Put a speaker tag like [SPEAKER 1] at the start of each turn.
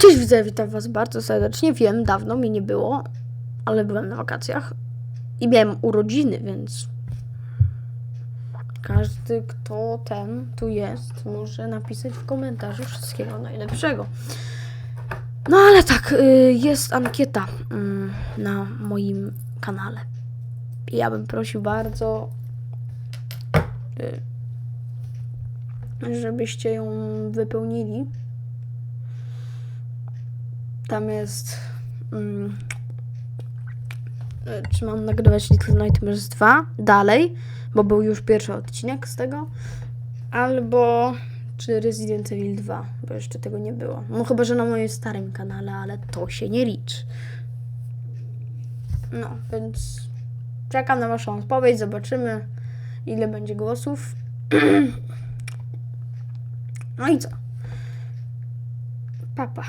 [SPEAKER 1] Cześć widzę, witam was bardzo serdecznie. Wiem, dawno mi nie było, ale byłem na wakacjach i miałem urodziny, więc każdy, kto ten tu jest, może napisać w komentarzu wszystkiego najlepszego. No ale tak, y, jest ankieta mm, na moim kanale. Ja bym prosił bardzo, y, żebyście ją wypełnili. Tam jest. Mm, czy mam nagrywać Little Nightmares 2 dalej, bo był już pierwszy odcinek z tego. Albo czy Resident Evil 2, bo jeszcze tego nie było. No chyba, że na moim starym kanale, ale to się nie liczy. No, więc czekam na Waszą odpowiedź, zobaczymy ile będzie głosów. no i co? Papa.